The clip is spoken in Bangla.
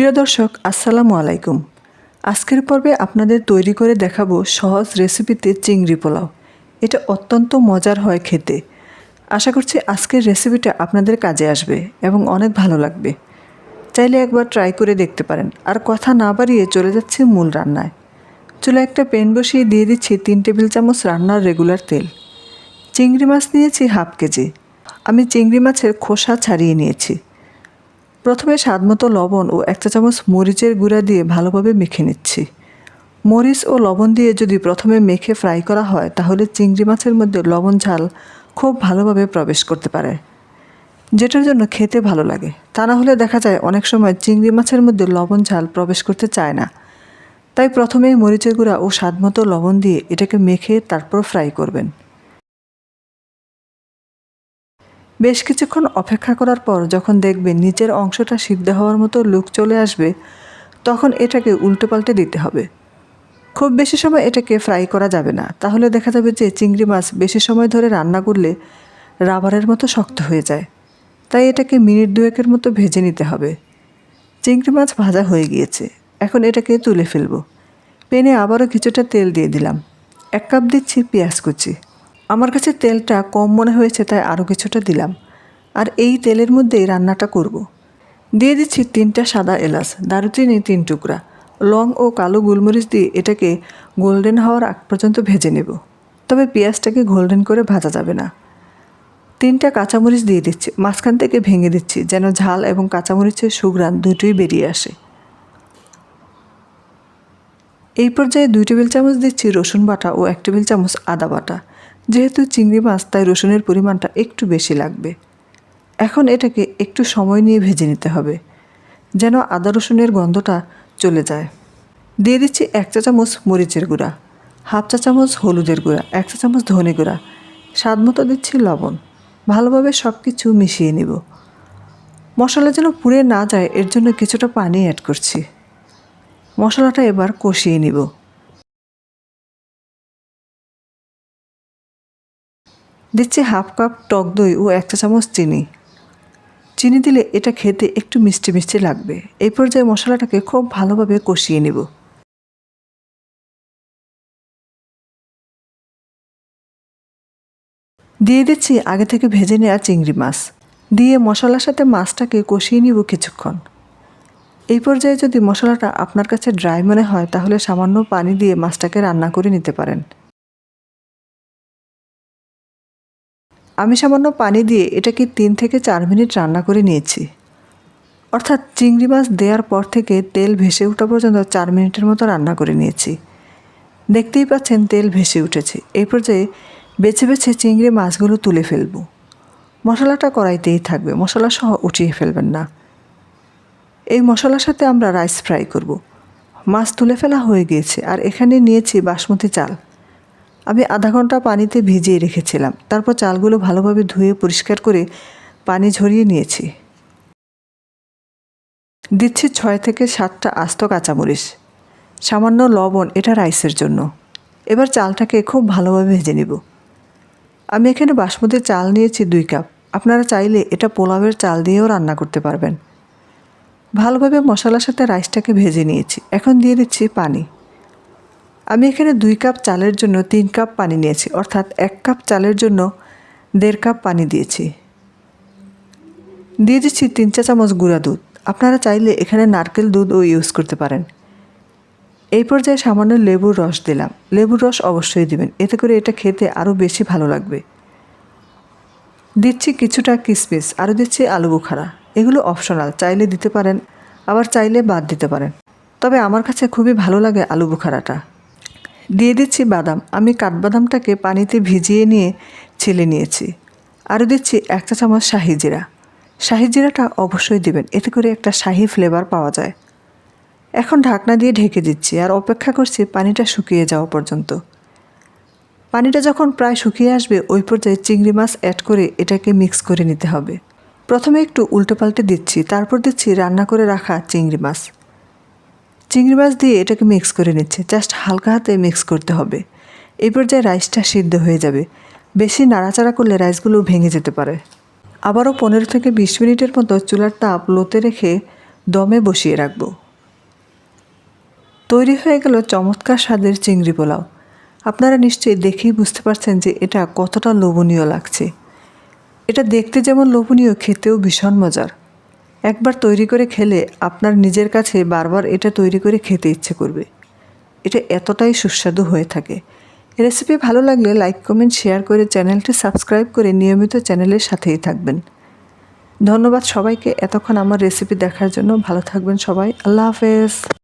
প্রিয় দর্শক, আসসালামু আলাইকুম। আজকের পর্বে আপনাদের তৈরি করে দেখাবো সহজ রেসিপিতে চিংড়ি পোলাও। এটা অত্যন্ত মজার হয় খেতে। আশা করছি আজকের রেসিপিটা আপনাদের কাজে আসবে এবং অনেক ভালো লাগবে। চাইলে একবার ট্রাই করে দেখতে পারেন। আর কথা না বাড়িয়ে চলে যাচ্ছে মূল রান্নায়। চুলা একটা প্যান বসিয়ে দিয়ে দিচ্ছি তিন টেবিল চামচ রান্নার রেগুলার তেল। চিংড়ি মাছ নিয়েছি হাফ কেজি। আমি চিংড়ি মাছের খোসা ছাড়িয়ে নিয়েছি। প্রথমে স্বাদমতো লবণ ও এক চা চামচ মরিচের গুঁড়া দিয়ে ভালোভাবে মেখে নিচ্ছি। মরিচ ও লবণ দিয়ে যদি প্রথমে মেখে ফ্রাই করা হয়, তাহলে চিংড়ি মাছের মধ্যে লবণ ঝাল খুব ভালোভাবে প্রবেশ করতে পারে। যেটার জন্য খেতে ভালো লাগে। তা না হলে দেখা যায় অনেক সময় চিংড়ি মাছের মধ্যে লবণ ঝাল প্রবেশ করতে চায় না। তাই প্রথমেই মরিচের গুঁড়া ও স্বাদমতো লবণ দিয়ে এটাকে মেখে তারপর ফ্রাই করবেন। বেশ কিছুক্ষণ অপেক্ষা করার পর যখন দেখবেন নিচের অংশটা সিদ্ধ হওয়ার মতো লুক চলে আসবে, তখন এটাকে উল্টে পাল্টে দিতে হবে। খুব বেশি সময় এটাকে ফ্রাই করা যাবে না। তাহলে দেখা যাবে যে চিংড়ি মাছ বেশি সময় ধরে রান্না করলে রাবারের মতো শক্ত হয়ে যায়। তাই এটাকে মিনিট দুয়েকের মতো ভেজে নিতে হবে। চিংড়ি মাছ ভাজা হয়ে গিয়েছে। এখন এটাকে তুলে ফেলব। পেনে আবারও কিছুটা তেল দিয়ে দিলাম। এক কাপ দিচ্ছি পেঁয়াজ কুচি। আমার কাছে তেলটা কম মনে হয়েছে, তাই আরও কিছুটা দিলাম। আর এই তেলের মধ্যেই রান্নাটা করব। দিয়ে দিচ্ছি তিনটা সাদা এলাচ, দারুচিনি তিন টুকরা, লং ও কালো গোলমরিচ দিয়ে এটাকে গোল্ডেন হওয়ার আগ পর্যন্ত ভেজে নেব। তবে পেঁয়াজটাকে গোল্ডেন করে ভাজা যাবে না। তিনটা কাঁচামরিচ দিয়ে দিচ্ছি, মাঝখান থেকে ভেঙে দিচ্ছি, যেন ঝাল এবং কাঁচামরিচের সুঘ্রাণ দুটোই বেরিয়ে আসে। এই পর্যায়ে দুই টেবিল চামচ দিচ্ছি রসুন বাটা ও এক টেবিল চামচ আদা বাটা। যেহেতু চিংড়ি মাছ, তাই রসুনের পরিমাণটা একটু বেশি লাগবে। এখন এটাকে একটু সময় নিয়ে ভেজে নিতে হবে, যেন আদা রসুনের গন্ধটা চলে যায়। দিয়ে দিচ্ছি এক চা চামচ মরিচের গুঁড়া, হাফ চা চামচ হলুদের গুঁড়া, এক চা চামচ ধনে গুঁড়া, স্বাদ মতো দিচ্ছি লবণ। ভালোভাবে সব কিছু মিশিয়ে নিব। মশলা যেন পুড়ে না যায়, এর জন্য কিছুটা পানি অ্যাড করছি। মশলাটা এবার কষিয়ে নিব। দিচ্ছি হাফ কাপ টক দই ও এক চা চামচ চিনি। চিনি দিলে এটা খেতে একটু মিষ্টি মিষ্টি লাগবে। এই পর্যায়ে মশলাটাকে খুব ভালোভাবে কষিয়ে নেব। দিয়ে দিচ্ছি আগে থেকে ভেজে নেওয়া চিংড়ি মাছ। দিয়ে মশলার সাথে মাছটাকে কষিয়ে নিব কিছুক্ষণ। এই পর্যায়ে যদি মশলাটা আপনার কাছে ড্রাই মনে হয়, তাহলে সামান্য পানি দিয়ে মাছটাকে রান্না করে নিতে পারেন। আমি সামান্য পানি দিয়ে এটাকে তিন থেকে চার মিনিট রান্না করে নিয়েছি। অর্থাৎ চিংড়ি মাছ দেওয়ার পর থেকে তেল ভেসে ওঠা পর্যন্ত চার মিনিটের মতো রান্না করে নিয়েছি। দেখতেই পাচ্ছেন তেল ভেসে উঠেছে। এই পর্যায়ে বেছে বেছে চিংড়ি মাছগুলো তুলে ফেলব। মশলাটা কড়াইতেই থাকবে। মশলা সহ উঠিয়ে ফেলবেন না। এই মশলার সাথে আমরা রাইস ফ্রাই করব। মাছ তুলে ফেলা হয়ে গিয়েছে। আর এখানে নিয়েছি বাসমতি চাল। আমি আধা ঘণ্টা পানিতে ভিজিয়ে রেখেছিলাম। তারপর চালগুলো ভালোভাবে ধুয়ে পরিষ্কার করে পানি ঝরিয়ে নিয়েছি। দিচ্ছি ছয় থেকে সাতটা আস্ত কাঁচামরিচ। সামান্য লবণ, এটা রাইসের জন্য। এবার চালটাকে খুব ভালোভাবে ভেজে নেব। আমি এখানে বাসমতি চাল নিয়েছি দুই কাপ। আপনারা চাইলে এটা পোলাওয়ের চাল দিয়েও রান্না করতে পারবেন। ভালোভাবে মশলার সাথে রাইসটাকে ভেজে নিয়েছি। এখন দিয়ে দিচ্ছি পানি। আমি এখানে দুই কাপ চালের জন্য তিন কাপ পানি নিয়েছি, অর্থাৎ এক কাপ চালের জন্য দেড় কাপ পানি দিয়েছি। দিয়ে দিচ্ছি তিন চা চামচ গুঁড়া দুধ। আপনারা চাইলে এখানে নারকেল দুধও ইউজ করতে পারেন। এই পর্যায়ে সামান্য লেবুর রস দিলাম। লেবুর রস অবশ্যই দিবেন, এতে করে এটা খেতে আরও বেশি ভালো লাগবে। দিচ্ছি কিছুটা কিসমিস, আরও দিচ্ছি আলু বুখারা। এগুলো অপশনাল চাইলে দিতে পারেন, আবার চাইলে বাদ দিতে পারেন। তবে আমার কাছে খুবই ভালো লাগে আলু বুখারাটা। দিয়ে দিচ্ছি বাদাম। আমি কাঠবাদামটাকে পানিতে ভিজিয়ে নিয়ে ছেলে নিয়েছি। আরও দিচ্ছি এক চা চামচ শাহি জিরা। শাহি জিরাটা অবশ্যই দেবেন, এতে করে একটা শাহি ফ্লেভার পাওয়া যায়। এখন ঢাকনা দিয়ে ঢেকে দিচ্ছি আর অপেক্ষা করছি পানিটা শুকিয়ে যাওয়া পর্যন্ত। পানিটা যখন প্রায় শুকিয়ে আসবে, ওই পর্যায়ে চিংড়ি মাছ অ্যাড করে এটাকে মিক্স করে নিতে হবে। প্রথমে একটু উল্টো পাল্টে দিচ্ছি, তারপর দিচ্ছি রান্না করে রাখা চিংড়ি মাছ। চিংড়ি মাছ দিয়ে এটাকে মিক্স করে নিচ্ছে। জাস্ট হালকা হাতে মিক্স করতে হবে। এই পর্যায়ে রাইসটা সিদ্ধ হয়ে যাবে। বেশি নাড়াচাড়া করলে রাইসগুলো ভেঙে যেতে পারে। আবারও পনেরো থেকে বিশ মিনিটের মতো চুলার তাপ লোতে রেখে দমে বসিয়ে রাখব। তৈরি হয়ে গেল চমৎকার স্বাদের চিংড়ি পোলাও। আপনারা নিশ্চয়ই দেখেই বুঝতে পারছেন যে এটা কতটা লোভনীয় লাগছে। এটা দেখতে যেমন লোভনীয়, খেতেও ভীষণ মজার। একবার তৈরি করে খেলে আপনার নিজের কাছে বারবার এটা তৈরি করে খেতে ইচ্ছে করবে। এটা এতটাই সুস্বাদু হয়ে থাকে। রেসিপি ভালো লাগলে লাইক কমেন্ট শেয়ার করে চ্যানেলটি সাবস্ক্রাইব করে নিয়মিত চ্যানেলের সাথেই থাকবেন। ধন্যবাদ সবাইকে। এতক্ষণ আমার রেসিপি দেখার জন্য ভালো থাকবেন সবাই। আল্লাহ হাফেজ।